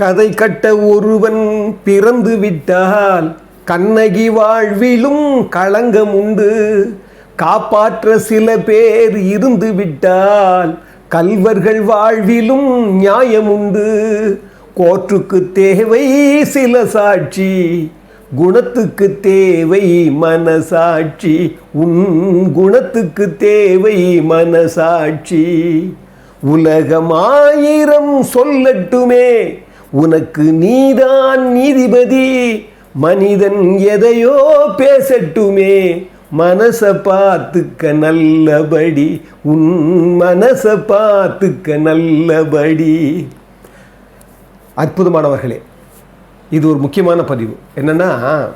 கதை கட்ட ஒருவன் பிறந்து விட்டால் கண்ணகி வாழ்விலும் களங்கம் உண்டு. காப்பாற்ற சில பேர் இருந்து விட்டால் கல்வர்கள் வாழ்விலும் நியாயம் உண்டு. கோற்றுக்கு தேவை சில சாட்சி குணத்துக்கு தேவை மனசாட்சி. உன் குணத்துக்கு தேவை மனசாட்சி. உலகமாயிரம் சொல்லட்டுமே உனக்கு நீதான் நீதிபதி. மனிதன் எதையோ பேசட்டுமே. மனச பார்த்துக்க நல்லபடி. உன் மனச பார்த்துக்க நல்லபடி. அற்புதமானவர்களே இது ஒரு முக்கியமான பதிவு. என்னென்னா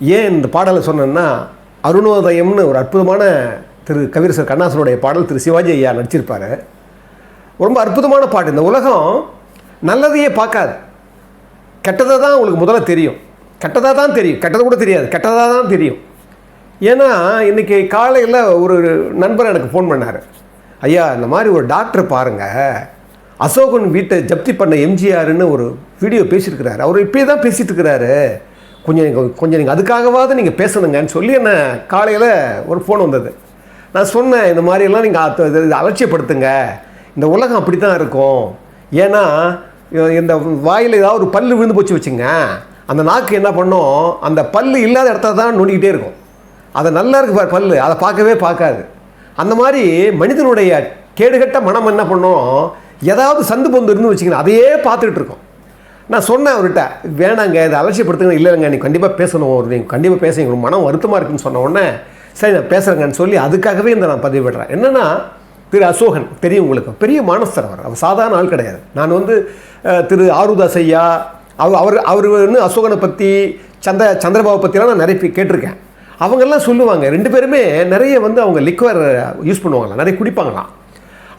ஏன் இந்த பாடலை சொன்னேன்னா அருணோதயம்னு ஒரு அற்புதமான திரு கவிரசர் கண்ணாசனுடைய பாடல் திரு சிவாஜி ஐயா நடிச்சிருப்பார். ரொம்ப அற்புதமான பாட்டு. இந்த உலகம் நல்லதையே பார்க்காது. கெட்டதை தான் உங்களுக்கு முதல்ல தெரியும். கெட்டதாக தான் தெரியும். கெட்டது கூட தெரியாது. கெட்டதாக தான் தெரியும். ஏன்னா இன்றைக்கி காலையில் ஒரு நண்பர் எனக்கு ஃபோன் பண்ணார். ஐயா இந்த மாதிரி ஒரு டாக்டர் பாருங்கள் அசோகன் வீட்டை ஜப்தி பண்ண எம்ஜிஆர்னு ஒரு வீடியோ பேசியிருக்கிறாரு. அவர் இப்பயே தான் பேசிகிட்டு இருக்கிறாரு. கொஞ்சம் நீங்கள் கொஞ்சம் நீங்கள் அதுக்காகவாவது நீங்கள் பேசணுங்கன்னு சொல்லி என்ன காலையில் ஒரு ஃபோன் வந்தது. நான் சொன்னேன் இந்த மாதிரியெல்லாம் நீங்கள் அலட்சியப்படுத்துங்க. இந்த உலகம் அப்படி தான் இருக்கும். ஏன்னா இந்த வாயில் ஏதாவது ஒரு பல்லு விழுந்து போச்சு வச்சுங்க அந்த நாக்கு என்ன பண்ணும் அந்த பல்லு இல்லாத இடத்துல தான் நோண்டிக்கிட்டே இருக்கும். அதை நல்லா இருக்கு பாரு பல்லு அதை பார்க்கவே பார்க்காது. அந்த மாதிரி மனிதனுடைய கேடுகட்ட மனம் என்ன பண்ணும் ஏதாவது சந்து பொந்து இருந்து வச்சுக்கணும் அதையே பார்த்துக்கிட்டு இருக்கோம். நான் சொன்னேன் அவர்கிட்ட வேணாங்க இதை அலட்சியப்படுத்துங்க இல்லைங்க நீ கண்டிப்பாக பேசணும் ஒரு நீங்கள் கண்டிப்பாக பேசுங்க மனம் வருத்தமாக இருக்குன்னு சொன்ன உடனே சரி நான் பேசுகிறேங்கன்னு சொல்லி அதுக்காகவே இந்த நான் பதிவு விடுறேன் என்னென்னா திரு அசோகன் தெரியும் உங்களுக்கு பெரிய மானஸ்தர் அவர். அவர் சாதாரண ஆள் கிடையாது. நான் வந்து திரு ஆருதாஸ் ஐயா அவர் அவர் அவர் வந்து அசோகனை பற்றி சந்திர சந்திரபாபு பற்றிலாம் நான் நிறைய கேட்டிருக்கேன். அவங்கெல்லாம் சொல்லுவாங்க ரெண்டு பேருமே நிறைய வந்து அவங்க லிக்வர் யூஸ் பண்ணுவாங்களாம். நிறைய குடிப்பாங்களாம்.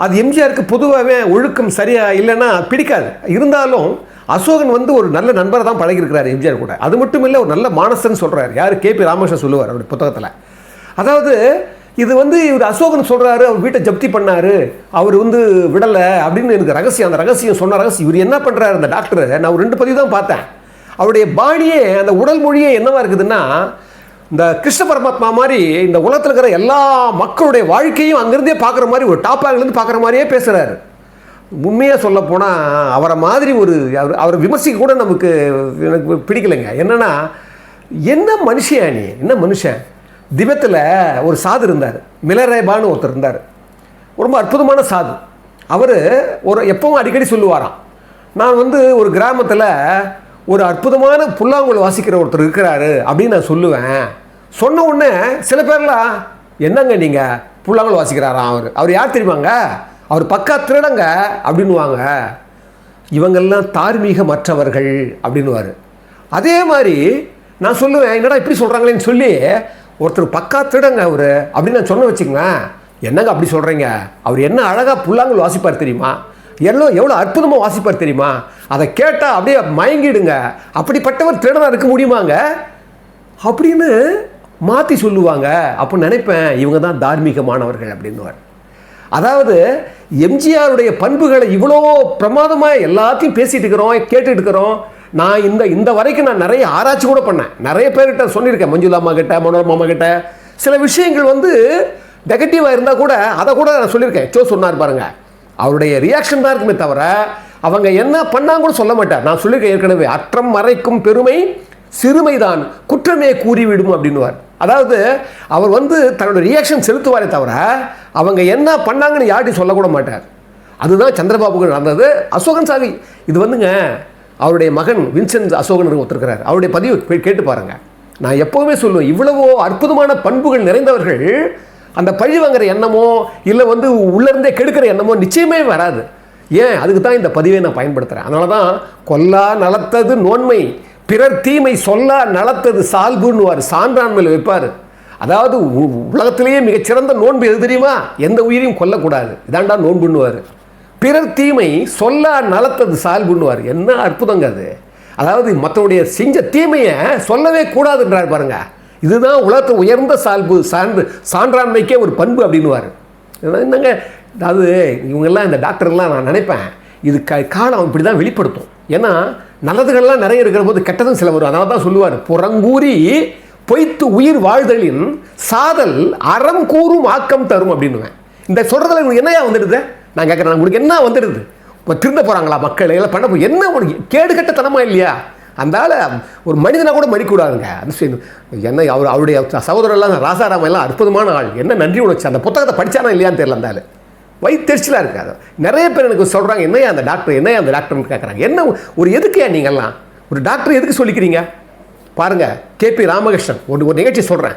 அது எம்ஜிஆருக்கு பொதுவாகவே ஒழுக்கம் சரியாக இல்லைன்னா பிடிக்காது. இருந்தாலும் அசோகன் வந்து ஒரு நல்ல நண்பரை தான் பழகிருக்கிறார் எம்ஜிஆர் கூட. அது மட்டும் இல்லை ஒரு நல்ல மானசன் சொல்கிறார் யார் கேபி ராமகிருஷ்ணன் சொல்லுவார் அவருடைய புத்தகத்தில். அதாவது இது வந்து இவர் அசோகன் சொல்கிறாரு அவர் வீட்டை ஜப்தி பண்ணாரு அவர் வந்து விடலை அப்படின்னு எனக்கு ரகசியம் அந்த ரகசியம் சொன்ன ரகசியம். இவர் என்ன பண்ணுறாரு அந்த டாக்டரை நான் ஒரு ரெண்டு பதிவு தான் பார்த்தேன். அவருடைய பாடியே அந்த உடல் மொழியே என்னவா இருக்குதுன்னா இந்த கிருஷ்ண பரமாத்மா மாதிரி இந்த உலகத்தில் இருக்கிற எல்லா மக்களுடைய வாழ்க்கையும் அங்கேருந்தே பார்க்குற மாதிரி ஒரு டாப் ஆங்கிலேருந்து பார்க்குற மாதிரியே பேசுகிறாரு உண்மையாக சொல்ல போனால் அவரை மாதிரி ஒரு அவர் அவரை விமர்சிக்க கூட நமக்கு எனக்கு பிடிக்கலைங்க. என்னென்னா என்ன மனுஷன் நீ? என்ன மனுஷன்? திபத்தில் ஒரு சாது இருந்தார். மிலரேபான்னு ஒருத்தர் இருந்தார். ரொம்ப அற்புதமான சாது. அவர் ஒரு எப்பவும் அடிக்கடி சொல்லுவாராம். நான் வந்து ஒரு கிராமத்தில் ஒரு அற்புதமான புல்லாங்குழல் வாசிக்கிற ஒருத்தர் இருக்கிறாரு அப்படின்னு நான் சொல்லுவேன். சொன்ன உடனே சில பேர்லாம் என்னங்க நீங்கள் புல்லாங்குழல் வாசிக்கிறாராம் அவர். அவர் யார் தெரியுமாங்க? அவர் பக்கா திருடங்க அப்படின்னுவாங்க. இவங்கெல்லாம் தார்மீகமற்றவர்கள் அப்படின்னுவார். அதே மாதிரி நான் சொல்லுவேன் என்னடா இப்படி சொல்கிறாங்களேன்னு சொல்லி ஒருத்தர் பக்கா திருடங்க அவர் அப்படின்னு நான் சொன்ன வச்சுக்கோங்களேன் என்னங்க அப்படி சொல்கிறீங்க அவர் என்ன அழகாக புல்லாங்கல் வாசிப்பார் தெரியுமா? எவ்வளோ எவ்வளோ அற்புதமாக வாசிப்பார் தெரியுமா? அதை கேட்டால் அப்படியே மயங்கிடுங்க. அப்படிப்பட்டவர் திருடனாக இருக்க முடியுமாங்க? அப்படின்னு மாற்றி சொல்லுவாங்க. அப்போ நினைப்பேன் இவங்க தான் தார்மீகமானவர்கள் அப்படின்னுவார். அதாவது எம்ஜிஆருடைய பண்புகளை இவ்வளோ பிரமாதமாக எல்லாத்தையும் பேசிட்டு இருக்கிறோம் கேட்டுட்டு இருக்கிறோம். நான் இந்த இந்த வரைக்கும் நான் நிறைய ஆராய்ச்சி கூட பண்ணேன். நிறைய பேர்கிட்ட சொல்லியிருக்கேன் மஞ்சுளா அம்மா கிட்ட மனோரமா அம்மா கிட்ட. சில விஷயங்கள் வந்து நெகட்டிவாக இருந்தால் கூட அதை கூட நான் சொல்லியிருக்கேன். சோ சொன்னார் பாருங்க. அவருடைய ரியாக்ஷன் தான் இருக்குமே தவிர அவங்க என்ன பண்ணாங்க கூட சொல்ல மாட்டார். நான் சொல்லியிருக்கேன் ஏற்கனவே அற்றம் மறைக்கும் பெருமை சிறுமைதான் குற்றமே கூறிவிடும் அப்படின்னுவார். அதாவது அவர் வந்து தன்னோட ரியாக்ஷன் செலுத்துவாரே தவிர அவங்க என்ன பண்ணாங்கன்னு யார்ட்டையும் சொல்லக்கூட மாட்டார். அதுதான் சந்திரபாபுக்கு நடந்தது. அசோகன் சாவி இது வந்துங்க அவருடைய மகன் வின்சென்ட் அசோகன் ஒருத்தருக்கிறார். அவருடைய பதிவு கேட்டு பாருங்க. நான் எப்போவுமே சொல்லுவேன் இவ்வளவோ அற்புதமான பண்புகள் நிறைந்தவர்கள் அந்த பழி வாங்குற எண்ணமோ இல்லை வந்து உள்ளேருந்தே கெடுக்கிற எண்ணமோ நிச்சயமே வராது. ஏன்? அதுக்கு தான் இந்த பதிவை நான் பயன்படுத்துகிறேன் அதனால தான் கொல்லா நலத்தது நோன்மை பிறர் தீமை சொல்லா நலத்தது சால்புன்னுவார் சான்றாண்மையில் வைப்பார். அதாவது உ- உலகத்திலேயே மிகச்சிறந்த நோன்பு எது தெரியுமா? எந்த உயிரையும் கொல்லக்கூடாது. இதாண்டா நோன்புன்னுவார். பிறர் தீமை சொல்லா நலத்தது சால்புண்ணுவார் என்ன அற்புதங்க அது. அதாவது மற்றவருடைய செஞ்ச தீமையை சொல்லவே கூடாதுன்றார் பாருங்க. இதுதான் உலகத்து உயர்ந்த சால்பு சான்று சான்றாண்மைக்கே ஒரு பண்பு அப்படின்னுவார். என்னங்க? அதாவது இவங்கெல்லாம் இந்த டாக்டர்லாம் நான் நினைப்பேன். இது க காலம் இப்படி தான் வெளிப்படுத்தும். ஏன்னா நல்லதுகள்லாம் நிறைய இருக்கிற போது கெட்டதும் சில வரும். அதனால தான் சொல்லுவார். புறங்கூறி பொய்த்து உயிர் வாழ்தலின் சாதல் அறம் கூறும் ஆக்கம் தரும் அப்படின்னுவேன். இந்த சொல்கிறதுல என்னையா வந்துடுது? நான் கேட்குறேன் உங்களுக்கு என்ன வந்துடுது? இப்போ திருந்த போகிறாங்களா மக்கள்? எல்லாம் பண்ண போ- என்ன ஒரு கேடுகட்டத்தனமா இல்லையா? அந்தால ஒரு மனிதனாக கூட மதிக்கூடாதுங்க. அது என்ன அவர் அவருடைய சகோதரர்லாம் ராசாராம எல்லாம் அற்புதமான ஆள். என்ன நன்றி உணர்ச்சி. அந்த புத்தகத்தை படிச்சானா இல்லையான்னு தெரியல அந்த வயிற்றுச்சலாக இருக்காது. நிறைய பேர் எனக்கு சொல்கிறாங்க என்னையா அந்த டாக்டர்? என்னையா அந்த டாக்டர்னு கேட்குறாங்க என்ன ஒரு எதுக்கையா நீங்கள்லாம் ஒரு டாக்டர் எதுக்கு சொல்லிக்கிறீங்க? பாருங்க கேபி ராமகிருஷ்ணன் ஒரு ஒரு நிகழ்ச்சி சொல்கிறேன்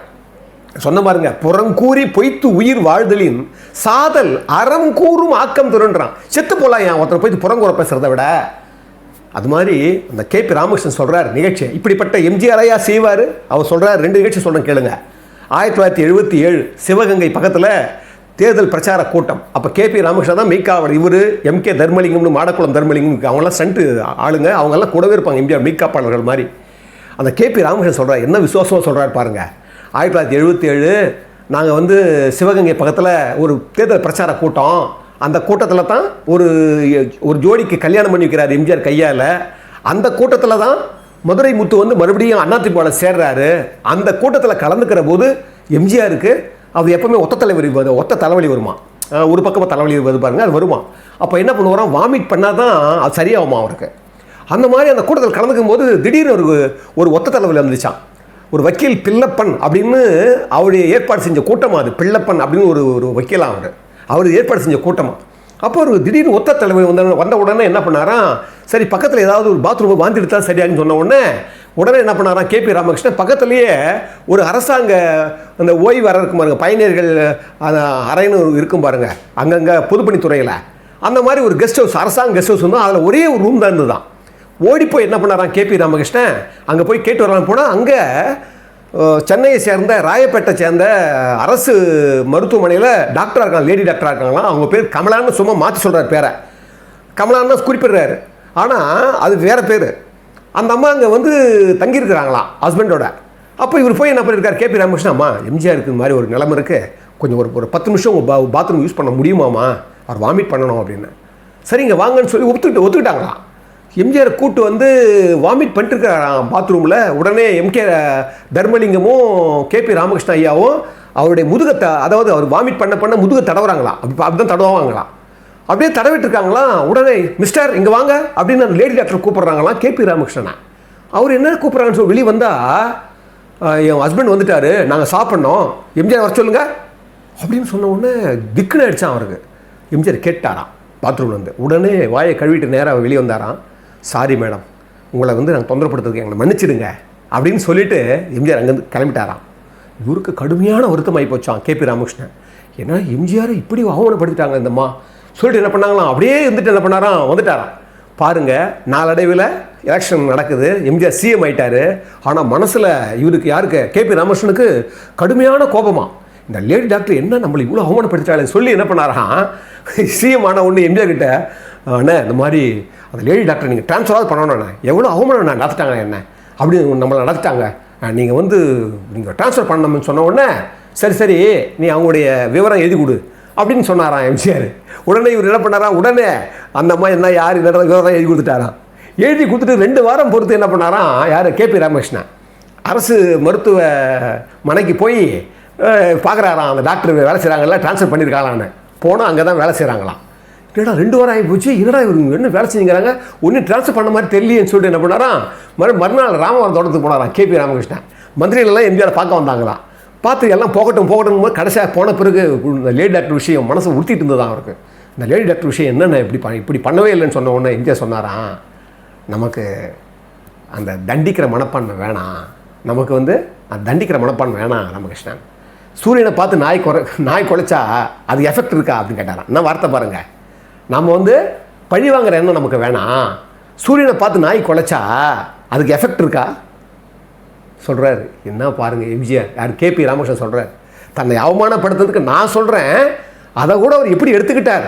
சொன்ன பாருங்க புறங்கூறி பொய்த்து உயிர் வாழ்தலின் சாதல் அறம் கூறும் ஆக்கம் திருன்றான் செத்து போலாம் ஏன்? ஒருத்தர் போய் புறங்கூற பேசுறதை விட. அது மாதிரி அந்த கேபி ராமகிருஷ்ணன் சொல்கிறார் நிகழ்ச்சி இப்படிப்பட்ட எம்ஜிஆரையா செய்வார்? அவர் சொல்கிறார் ரெண்டு நிகழ்ச்சி சொல்கிறேன் கேளுங்க. ஆயிரத்தி தொள்ளாயிரத்தி எழுபத்தி ஏழு சிவகங்கை பக்கத்தில் தேர்தல் பிரச்சார கூட்டம். அப்போ கேபி ராமகிருஷ்ணன் தான் மெய்க்காவல் இவர் எம்கே தர்மலிங்கம்னு மாடக்குளம் தர்மலிங்கம் அவங்கெல்லாம் ஸ்டண்ட்டு ஆளுங்க. அவங்கெல்லாம் கூடவே இருப்பாங்க எம்ஜிஆர் மீக்காப்பாளர்கள் மாதிரி. அந்த கேபி ராமகிருஷ்ணன் சொல்கிறார் என்ன விசுவாசமாக சொல்கிறார் பாருங்கள் ஆயிரத்தி தொள்ளாயிரத்தி எழுபத்தி ஏழு நாங்கள் வந்து சிவகங்கை பக்கத்தில் ஒரு தேர்தல் பிரச்சார கூட்டம். அந்த கூட்டத்தில் தான் ஒரு ஒரு ஜோடிக்கு கல்யாணம் பண்ணி வைக்கிறார் எம்ஜிஆர் கையால். அந்த கூட்டத்தில் தான் மதுரை முத்து வந்து மறுபடியும் அதிமுகவில் சேர்றாரு. அந்த கூட்டத்தில் கலந்துக்கிற போது எம்ஜிஆருக்கு அவர் எப்பவுமே ஒத்த தலைவலி ஒத்த தலைவலி வருமா? ஒரு பக்கமாக தலைவலி வருது பாருங்க அது வருமா? அப்போ என்ன பண்ணுவாராம்? வாமிட் பண்ணால் தான் அது சரியாகுமா அவருக்கு? அந்த மாதிரி அந்த கூட்டத்தில் கலந்துக்கும் போது திடீர்னு ஒரு ஒரு ஒத்த தலைவலி வந்துச்சான் ஒரு வக்கீல் பில்லப்பன் அப்படின்னு அவருடைய ஏற்பாடு செஞ்ச கூட்டமாக அது? பிள்ளப்பன் அப்படின்னு ஒரு ஒரு வக்கீலாக அவர்? அவர் ஏற்பாடு செஞ்ச கூட்டமாக அப்போ ஒரு திடீர்னு ஒத்த தலைவர் வந்த வந்த உடனே என்ன பண்ணாராம் சரி பக்கத்தில் ஏதாவது ஒரு பாத்ரூம் வாந்தி எடுத்தா சரியாகுன்னு சொன்ன உடனே உடனே என்ன பண்ணாராம் கேபி ராமகிருஷ்ணன் பக்கத்துலேயே ஒரு அரசாங்க அந்த ஓய்வு அறை இருக்கும் பாருங்கள் பயணியர்கள் அந்த அறைன்னு இருக்கும் பாருங்கள் அங்கங்கே பொதுப்பணித்துறையில். அந்த மாதிரி ஒரு கெஸ்ட் ஹவுஸ் அரசாங்க கெஸ்ட் ஹவுஸ் வந்து அதில் ஒரே ஒரு ரூம் தான் இருந்துதான் ஓடி போய் என்ன பண்ணாராம் கேபி ராமகிருஷ்ணன்? அங்கே போய் கேட்டு வரலாம் போனால் அங்கே சென்னையை சேர்ந்த ராயப்பேட்டை சேர்ந்த அரசு மருத்துவமனையில் டாக்டராக இருக்காங்க லேடி டாக்டராக இருக்காங்களாம். அவங்க பேர் கமலான்னு சும்மா மாற்றி சொல்கிறார் பேரை. கமலான்னு குறிப்பிடுறாரு. ஆனால் அது வேறு பேர். அந்த அம்மா அங்கே வந்து தங்கியிருக்கிறாங்களாம் ஹஸ்பண்டோட. அப்போ இவர் போய் என்ன பண்ணியிருக்காரு கேபி ராமகிருஷ்ணன் அம்மா எம்ஜிஆருக்கு இந்த மாதிரி ஒரு நிலம இருக்குது கொஞ்சம் ஒரு ஒரு பத்து நிமிஷம் உங்கள் பா பாத்ரூம் யூஸ் பண்ண முடியுமாம்மா? அவர் வாமிட் பண்ணணும் அப்படின்னு. சரிங்க வாங்கன்னு சொல்லி ஒத்துக்கிட்டு ஒத்துக்கிட்டாங்களாம். எம்ஜிஆர் கூட்டு வந்து வாமிட் பண்ணிட்டுருக்கிறாராம் பாத்ரூமில் உடனே எம்கே தர்மலிங்கமும் கேபி ராமகிருஷ்ண ஐயாவும் அவருடைய முதுகத்தை அதாவது அவர் வாமிட் பண்ண பண்ண முதுகை தடவுறாங்களாம். அப்படி அப்படிதான் தடவாங்களாம். அப்படியே தடவிட்டு இருக்காங்களாம் உடனே மிஸ்டர் இங்கே வாங்க அப்படின்னு அந்த லேடி டாக்டர் கூப்பிட்றாங்களாம் கேபி ராமகிருஷ்ணனை. அவர் என்ன கூப்பிட்றாங்கன்னு சொல்லி வெளியே வந்தால் என் ஹஸ்பண்ட் வந்துட்டார் நாங்கள் சாப்பிட்ணோம். எம்ஜிஆர் வர சொல்லுங்கள் அப்படின்னு சொன்ன உடனே திக்குன்னு அடித்தான் அவருக்கு. எம்ஜிஆர் கேட்டாராம் பாத்ரூம்ல வந்து உடனே வாயை கழுவிட்டு நேராக வெளியே வந்தாராம். சாரி மேடம் உங்களை வந்து நாங்கள் தொந்தரப்படுத்துறதுக்கு எங்களை மன்னிச்சிடுங்க அப்படின்னு சொல்லிட்டு எம்ஜிஆர் அங்கேருந்து கிளம்பிட்டாராம். இவருக்கு கடுமையான வருத்தம் ஆகி போச்சான் கேபி ராமகிருஷ்ணன். ஏன்னா எம்ஜிஆர் இப்படி அவமானப்படுத்திட்டாங்க இந்தம்மா. சொல்லிட்டு என்ன பண்ணாங்களாம்? அப்படியே இருந்துட்டு என்ன பண்ணாராம்? வந்துட்டாராம். பாருங்க நாளடைவில் எலெக்ஷன் நடக்குது. எம்ஜிஆர் சிஎம் ஆயிட்டார். ஆனால் மனசில் இவருக்கு யாருக்கு? கேபி ராமகிருஷ்ணனுக்கு கடுமையான கோபமா. இந்த லேடி டாக்டர் என்ன நம்மளை இவ்வளோ அவமானப்படுத்திட்டாலே சொல்லி என்ன பண்ணாராம் சிஎம் ஆன ஒன்று எம்ஜிஆர் கிட்ட அண்ணே இந்த மாதிரி அந்த லேடி டாக்டர் நீங்கள் ட்ரான்ஸ்ஃபராக பண்ணணும்ண்ணே எவ்வளோ அவமானம் நான் நடத்திட்டாங்க என்ன? அப்படி நம்மளை நடத்திட்டாங்க. நீங்கள் வந்து நீங்கள் ட்ரான்ஸ்ஃபர் பண்ணணும்னு சொன்ன உடனே சரி சரி நீ அவங்களுடைய விவரம் எழுதி கொடு. அப்படின்னு சொன்னாராம் எம்ஜிஆர் உடனே இவர் என்ன பண்ணாராம் உடனே அந்த அம்மா என்ன யார் என்ன விவரம் எழுதி கொடுத்துட்டாராம் எழுதி கொடுத்துட்டு ரெண்டு வாரம் பொறுத்து என்ன பண்ணாராம் யார்? கேபி ராமகிருஷ்ணன். அரசு மருத்துவ மனைக்கு போய் பார்க்குறாராம் அந்த டாக்டர் வேலை செய்கிறாங்கல்ல ட்ரான்ஸ்ஃபர் பண்ணியிருக்காங்களான்னு போனால் அங்கே தான் வேலை செய்கிறாங்களாம் என்னடா ரெண்டு வாரம் ஆகி போச்சு என்னடா இவங்க என்ன வேலை செஞ்சுக்கிறாங்க? ஒன்றும் ட்ரான்ஸ்ஃபர் பண்ண மாதிரி தெரியலையேன்னு சொல்லிட்டு என்ன பண்ணாராம்? மறு மறுநாள் ராமவரம் தோட்டத்துக்கு போனாராம் கேபி ராமகிருஷ்ணன். மந்திரிகளெல்லாம் எம்ஜிஆர் பார்க்க வந்தாங்களாம். பார்த்து எல்லாம் போகட்டும் போகட்டும் போது கடைசியாக போன பிறகு இந்த லேடி டாக்டர் விஷயம் மனசு உறுத்திட்டு இருந்ததான் அவருக்கு. இந்த லேடி டாக்டர் விஷயம் என்னென்ன இப்படி இப்படி பண்ணவே இல்லைன்னு சொன்ன உடனே எம்ஜிஆர் சொன்னாராம் நமக்கு அந்த தண்டிக்கிற மனப்பான்மை வேணாம். நமக்கு வந்து அந்த தண்டிக்கிற மனப்பான்மை வேணாம் ராமகிருஷ்ணன். சூரியனை பார்த்து நாய் குறை நாய் குலைச்சா அது எஃபெக்ட் இருக்கா அப்படின்னு கேட்டாராம். என்ன வார்த்தை பாருங்கள் நம்ம வந்து பழி வாங்குற எண்ணம் நமக்கு வேணாம். சூரியனை பார்த்து நாய் குலைச்சா அதுக்கு எஃபெக்ட் இருக்கா? சொல்கிறாரு என்ன பாருங்க எம்ஜிஆர் யார் கேபி ராமகிருஷ்ணன் சொல்கிறார் தன்னை அவமானப்படுத்துறதுக்கு நான் சொல்கிறேன் அதை கூட அவர் எப்படி எடுத்துக்கிட்டார்.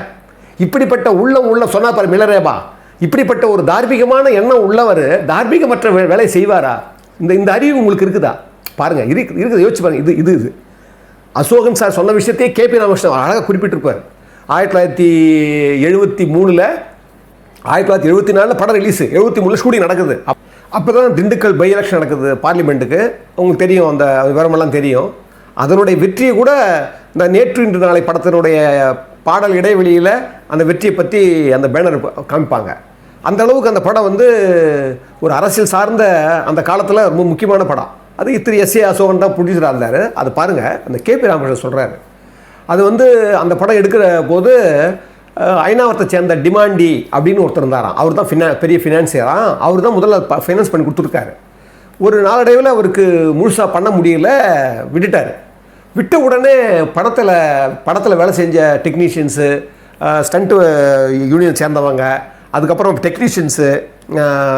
இப்படிப்பட்ட உள்ளம் உள்ள சொன்னா பாரு மிளரேபா. இப்படிப்பட்ட ஒரு தார்மீகமான எண்ணம் உள்ளவர் தார்மீகமற்ற வேலையை வேலை செய்வாரா? இந்த இந்த அறிவு உங்களுக்கு இருக்குதா? பாருங்கள் இருக்கு இருக்குது. யோசிச்சு பாருங்க. இது இது இது. அசோகன் சார் சொன்ன விஷயத்தையே கேபி ராமகிருஷ்ணன் அழகாக குறிப்பிட்டிருப்பார். ஆயிரத்தி தொள்ளாயிரத்தி எழுபத்தி மூணில் ஆயிரத்தி தொள்ளாயிரத்தி எழுபத்தி நாலில் படம் ரிலீஸ் எழுபத்தி மூணு ஷூட்டிங் நடக்குது. அப்போ தான் திண்டுக்கல் பை எலெக்ஷன் நடக்குது பார்லிமெண்ட்டுக்கு உங்களுக்கு தெரியும் அந்த விவரமெல்லாம் தெரியும். அதனுடைய வெற்றியை கூட இந்த நேற்று இன்று நாளை படத்தினுடைய பாடல் இடைவெளியில் அந்த வெற்றியை பற்றி அந்த பேனர் காமிப்பாங்க. அந்த அளவுக்கு அந்த படம் வந்து ஒரு அரசியல் சார்ந்த அந்த காலத்தில் ரொம்ப முக்கியமான படம். அது திரு எஸ் ஏ அசோகன் தான் ப்ரொடியூசராக இருந்தார். அது பாருங்கள் அந்த கேபி ராமகிருஷ்ணன் சொல்கிறாரு அது வந்து அந்த படம் எடுக்கிற போது ஐநாவரத்தை சேர்ந்த டிமாண்டி அப்படின்னு ஒருத்தர் இருந்தாராம். அவர் தான் ஃபினா பெரிய ஃபினான்சியராக அவர் தான் முதல்ல ஃபைனான்ஸ் பண்ணி கொடுத்துருக்காரு. ஒரு நாளடைவில் அவருக்கு முழுசாக பண்ண முடியல விட்டுட்டார். விட்ட உடனே படத்தில் படத்தில் வேலை செஞ்ச டெக்னீஷியன்ஸு ஸ்டண்ட்டு யூனியன் சேர்ந்தவங்க அதுக்கப்புறம் டெக்னீஷியன்ஸு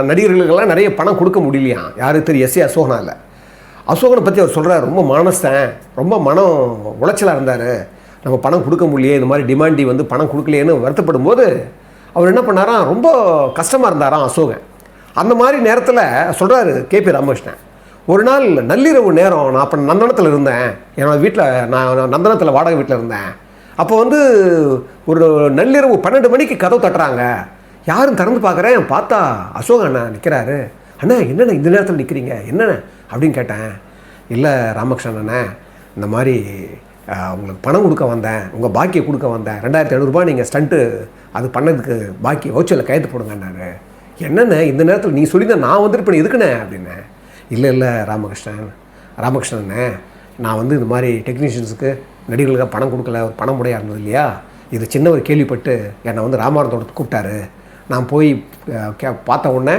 நடிகர்களுக்கெல்லாம் நிறைய பணம் கொடுக்க முடியலையாம். யாருக்கு தெரியும் எஸ்ஏ அசோகனால. அசோகனை பற்றி அவர் சொல்கிறார் ரொம்ப மனசன் ரொம்ப மனம் உளைச்சலாக இருந்தார். நம்ம பணம் கொடுக்க முடியலையே இந்த மாதிரி டிமாண்டி வந்து பணம் கொடுக்கலையேன்னு வருத்தப்படும் போது அவர் என்ன பண்ணாராம் ரொம்ப கஷ்டமாக இருந்தாராம் அசோகன். அந்த மாதிரி நேரத்தில் சொல்கிறாரு கேபி ராமகிருஷ்ணன் ஒரு நாள் நள்ளிரவு நேரம் நான் அப்போ நந்தனத்தில் இருந்தேன். என்னோடய வீட்டில் நான் நந்தனத்தில் வாடகை வீட்டில் இருந்தேன். அப்போ வந்து ஒரு நள்ளிரவு பன்னெண்டு மணிக்கு கதவு தட்டுறாங்க. யாரும் திறந்து பார்க்குறேன் பார்த்தா அசோக் அண்ணா நிற்கிறாரு அண்ணா என்னண்ணா இந்த நேரத்தில் நிற்கிறீங்க என்னென்ன அப்படின்னு கேட்டேன். இல்லை ராமகிருஷ்ணன் இந்த மாதிரி உங்களுக்கு பணம் கொடுக்க வந்தேன் உங்கள் பாக்கியை கொடுக்க வந்தேன். ரெண்டாயிரத்தி ஐநூறுரூபா நீங்கள் ஸ்டண்ட்டு அது பண்ணதுக்கு பாக்கி வவுச்சரில் கையெழுத்து போடுங்கன்னாரு. என்னென்ன இந்த நேரத்தில் நீ சொல்லியிருந்தேன் நான் வந்துருப்பேன் எதுக்குண்ணே? அப்படின்னேன் இல்லை இல்லை ராமகிருஷ்ணன் ராமகிருஷ்ணண்ணே நான் வந்து இந்த மாதிரி டெக்னீஷியன்ஸுக்கு நடிகர்களுக்காக பணம் கொடுக்கல ஒரு பணம் முறையாக இருந்தது இல்லையா? இது சின்னவர் கேள்விப்பட்டு என்னை வந்து ராமாவரத்தோட கூப்பிட்டாரு. நான் போய் கே பார்த்த உடனே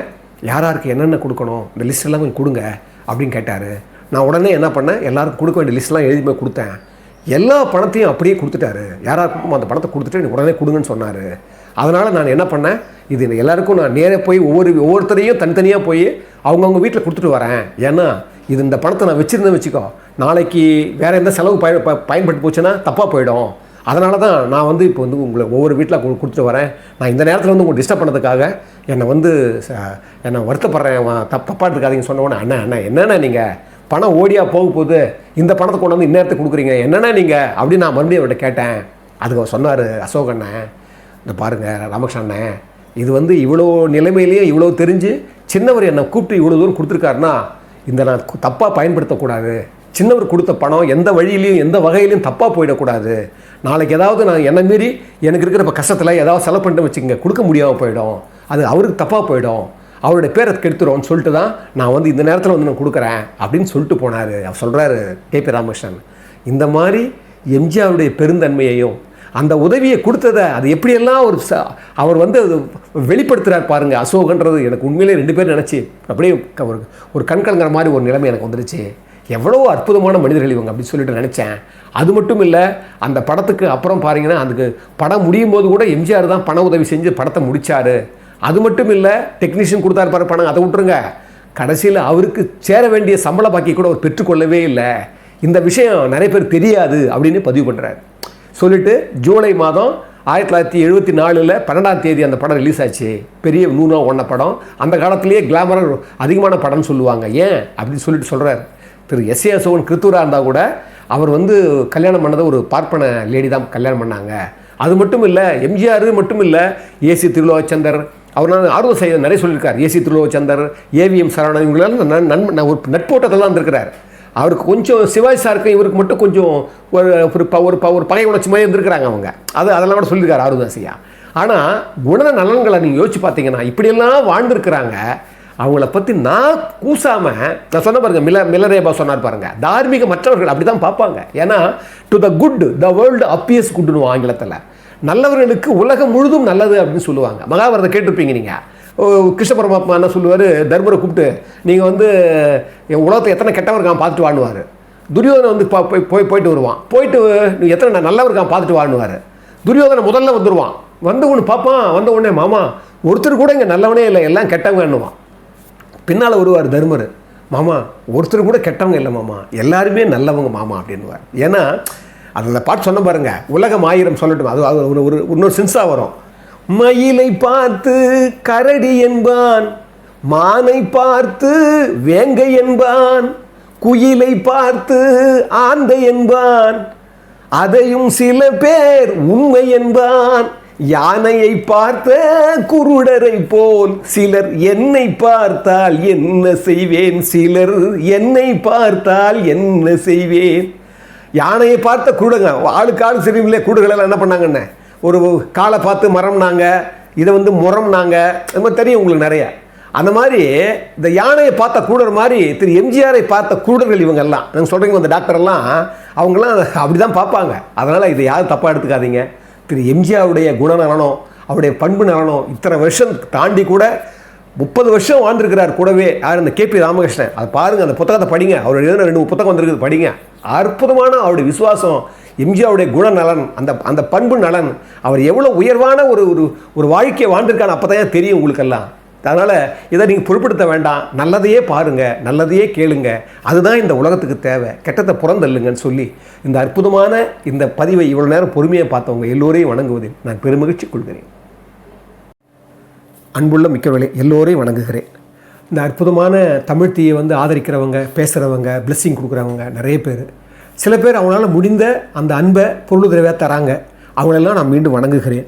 யார் யாருக்கு என்னென்ன கொடுக்கணும் இந்த லிஸ்ட்டெல்லாம் கொஞ்சம் கொடுங்க. அப்படின்னு கேட்டார். நான் உடனே என்ன பண்ணேன்? எல்லாருக்கும் கொடுக்க வேண்டிய லிஸ்ட்லாம் எழுதி போய் கொடுத்தேன். எல்லா பணத்தையும் அப்படியே கொடுத்துட்டாரு. யாராருக்கும் அந்த பணத்தை கொடுத்துட்டு எனக்கு உடனே கொடுங்கன்னு சொன்னார். அதனால் நான் என்ன பண்ணேன்? இது எல்லாருக்கும் நான் நேராக போய் ஒவ்வொரு ஒவ்வொருத்தரையும் தனித்தனியாக போய் அவங்கவுங்க வீட்டில் கொடுத்துட்டு வரேன். ஏன்னா இது இந்த பணத்தை நான் வச்சுருந்தேன் வச்சுக்கோ. நாளைக்கு வேறு எந்த செலவு பய ப- பயன்பட்டு போச்சுன்னா தப்பாக போயிடும். அதனால தான் நான் வந்து இப்போ வந்து உங்களை ஒவ்வொரு வீட்டில் கொடுத்துட்டு வரேன். நான் இந்த நேரத்தில் வந்து உங்களை டிஸ்டர்ப் பண்ணதுக்காக என்னை வந்து ச- என்னை வருத்தப்படுறேன் தப் தப்பாக எடுத்துக்காதீங்க சொன்னவொன்னே அண்ணா அண்ணா என்னண்ணா நீங்கள் பணம் ஓடியாக போக போகுது. இந்த பணத்தை கொண்டு வந்து இந்நேரத்துக்கு கொடுக்குறீங்க. என்னண்ணா நீங்கள் அப்படின்னு நான் மறுபடியும் அவர்கிட்ட கேட்டேன். அதுக்கு அவர் சொன்னார் அசோக் அண்ணன் இந்த பாருங்கள் ராமகிருஷ்ணன் அண்ணன் இது வந்து இவ்வளோ நிலைமையிலேயே இவ்வளோ தெரிஞ்சு சின்னவர் என்னை கூப்பிட்டு இவ்வளோ தூரம் கொடுத்துருக்காருன்னா இந்த நான் தப்பாக பயன்படுத்தக்கூடாது. சின்னவர் கொடுத்த பணம் எந்த வழியிலையும் எந்த வகையிலையும் தப்பாக போயிடக்கூடாது. நாளைக்கு ஏதாவது நான் என்ன மீறி எனக்கு இருக்கிற இப்போ கஷ்டத்தில் ஏதாவது செலவு பண்ணிட்டு வச்சுக்கோங்க கொடுக்க முடியாமல் போயிடும். அது அவருக்கு தப்பாக போயிடும். அவருடைய பேரை கெடுத்துரும்னு சொல்லிட்டு தான் நான் வந்து இந்த நேரத்தில் வந்து நான் கொடுக்குறேன் அப்படின்னு சொல்லிட்டு போனார். அவர் சொல்கிறாரு கேபி ராமகிருஷ்ணன் இந்த மாதிரி எம்ஜிஆருடைய பெருந்தன்மையையும் அந்த உதவியை கொடுத்ததை அது எப்படியெல்லாம் ஒரு ச அவர் வந்து அது வெளிப்படுத்துகிறார் பாருங்கள் அசோகன்றது எனக்கு உண்மையிலே ரெண்டு பேரும் நினச்சி அப்படியே ஒரு ஒரு கண்கலங்கிற மாதிரி ஒரு நிலைமை எனக்கு வந்துடுச்சு எவ்வளோ அற்புதமான மனிதர்கள் இவங்க அப்படின்னு சொல்லிட்டு நினச்சேன். அது மட்டும் இல்லை அந்த படத்துக்கு அப்புறம் பாருங்கன்னா அதுக்கு படம் முடியும் போது கூட எம்ஜிஆர் தான் பண உதவி செஞ்சு படத்தை முடித்தார் அது மட்டும் இல்லை டெக்னீஷியன் கொடுத்தாரு பாரு பணம் அதை விட்டுருங்க. கடைசியில் அவருக்கு சேர வேண்டிய சம்பள பாக்கி கூட அவர் பெற்றுக்கொள்ளவே இல்லை. இந்த விஷயம் நிறைய பேர் தெரியாது அப்படின்னு பதிவு பண்ணுறாரு சொல்லிட்டு ஜூலை மாதம் ஆயிரத்தி தொள்ளாயிரத்தி எழுபத்தி நாலில் பன்னெண்டாம் தேதி அந்த படம் ரிலீஸ் ஆச்சு. பெரிய நூனா ஒன்ன படம். அந்த காலத்திலேயே கிளாமரர் அதிகமான படம்னு சொல்லுவாங்க. ஏன்? அப்படின்னு சொல்லிட்டு சொல்கிறார் திரு எஸ் ஏ அசோகன் கிருத்தூராக இருந்தால் கூட அவர் வந்து கல்யாணம் பண்ணதை ஒரு பார்ப்பன லேடி தான் கல்யாணம் பண்ணாங்க. அது மட்டும் இல்லை எம்ஜிஆர் மட்டும் இல்லை ஏசி திருலோச்சந்தர் அவர் நான் ஆர்வம் செய்ய நிறைய சொல்லியிருக்கார். ஏசி திருலோச்சந்தர் ஏவிஎம் சரவணன் இவங்களெல்லாம் நன் நண்பன் ஒரு நட்போட்டத்தில் தான் இருந்திருக்கிறார். அவருக்கு கொஞ்சம் சிவாஜி சாருக்கும் இவருக்கு மட்டும் கொஞ்சம் ஒரு ஒரு ப- ஒரு ப- ஒரு பகை உணர்ச்சி மாதிரி இருந்திருக்கிறாங்க அவங்க. அது அதெல்லாம் கூட சொல்லியிருக்காரு ஆர்வதாசியா ஆனால் குண நலன்களை நீங்கள் யோசிச்சு பார்த்தீங்கன்னா இப்படியெல்லாம் வாழ்ந்துருக்கிறாங்க. அவங்கள பற்றி நான் கூசாமல் நான் சொன்ன பாருங்க மில மிலரேபா சொன்னார் பாருங்க. தார்மீக மற்றவர்கள் அப்படி தான் பார்ப்பாங்க. ஏன்னா to the good the world appears குட்னு ஆங்கிலத்தில். நல்லவர்களுக்கு உலகம் முழுதும் நல்லது அப்படின்னு சொல்லுவாங்க. மகாபாரதம் கேட்டிருப்பீங்க நீங்கள் கிருஷ்ண பரமாத்மா என்ன சொல்லுவார்? தர்மரை கூப்பிட்டு நீங்கள் வந்து என் உலகத்தை எத்தனை கெட்டவர் இருக்கான் பார்த்துட்டு வாழ்வார் துரியோதனை வந்து போய் போய் போயிட்டு வருவான். போயிட்டு நீ எத்தனை ந- நல்லவர் இருக்கான் பார்த்துட்டு வாழ்வார் துரியோதனை முதல்ல வந்துடுவான் வந்து ஒன்று பார்ப்பான் வந்த உடனே மாமா ஒருத்தர் கூட இங்கே நல்லவனே இல்லை எல்லாம் கெட்டவங்கன்னுவான். பின்னால் வருவார் தர்மர். மாமா ஒருத்தர் கூட கெட்டவங்க இல்லை மாமா. எல்லாருமே நல்லவங்க மாமா அப்படின்வார் ஏன்னா அதில் பாட்டு சொன்ன பாருங்க உலகம் ஆயிரம் சொல்லட்டும். அது அது ஒரு ஒரு இன்னொரு சென்ஸாக வரும். மயிலை பார்த்து கரடி என்பான் மானை பார்த்து வேங்கை என்பான் குயிலை பார்த்து ஆந்தை என்பான் அதையும் சில பேர் உண்மை என்பான். யானையை பார்த்த குருடரை போல் சிலர் என்னை பார்த்தால் என்ன செய்வேன்? சிலர் என்னை பார்த்தால் என்ன செய்வேன்? யானையை பார்த்த குருடங்க ஆளுக்கு ஆள் சரியில்லை குருடுகளெல்லாம் என்ன பண்ணாங்கன்னு ஒரு காலை பார்த்து மரம்னாங்க இதை வந்து முறம்னாங்க அது மாதிரி தெரியும் உங்களுக்கு நிறைய. அந்த மாதிரி இந்த யானையை பார்த்த கூடர் மாதிரி திரு எம்ஜிஆரை பார்த்த கூடர்கள் இவங்கெல்லாம். நாங்கள் சொல்கிறீங்க அந்த டாக்டர்லாம் அவங்களாம் அவங்கெல்லாம் அப்படி தான் பார்ப்பாங்க. அதனால் இதை யாரும் தப்பாக எடுத்துக்காதீங்க. திரு எம்ஜிஆருடைய குணநலனம் அவருடைய பண்பு நலனம் இத்தனை வருஷம் தாண்டி கூட முப்பது வருஷம் வாழ்ந்துருக்கிறார் கூடவே யார் இந்த கேபி ராமகிருஷ்ணன். அதை பாருங்கள் அந்த புத்தகத்தை படிங்க. அவர் எழுதின ரெண்டு புத்தகம் வந்திருக்குது படிங்க. அற்புதமான அவருடைய விசுவாசம் எம்ஜிஆருடைய குணநலன் அந்த அந்த பண்பு நலன் அவர் எவ்வளோ உயர்வான ஒரு ஒரு ஒரு வாழ்க்கையை வாழ்ந்திருக்கான்னு அப்போ தான் தெரியும் உங்களுக்கெல்லாம்? அதனால் இதை நீங்கள் பொருட்படுத்த வேண்டாம். நல்லதையே பாருங்கள் நல்லதையே கேளுங்க. அதுதான் இந்த உலகத்துக்கு தேவை. கெட்டத்தை புறந்தள்ளுங்கன்னு சொல்லி இந்த அற்புதமான இந்த பதிவை இவ்வளோ நேரம் பொறுமையாக பார்த்தவங்க எல்லோரையும் வணங்குவதில் நான் பெருமகிழ்ச்சி கொள்கிறேன். அன்புள்ள மிக்கவர்களே எல்லோரையும் வணங்குகிறேன். இந்த அற்புதமான தமிழ் தீயை வந்து ஆதரிக்கிறவங்க பேசுகிறவங்க பிளெஸ்ஸிங் கொடுக்குறவங்க நிறைய பேர். சில பேர் அவங்களால முடிந்த அந்த அன்பை பொருளுதவியாக தராங்க. அவங்களெல்லாம் நான் மீண்டும் வணங்குகிறேன்.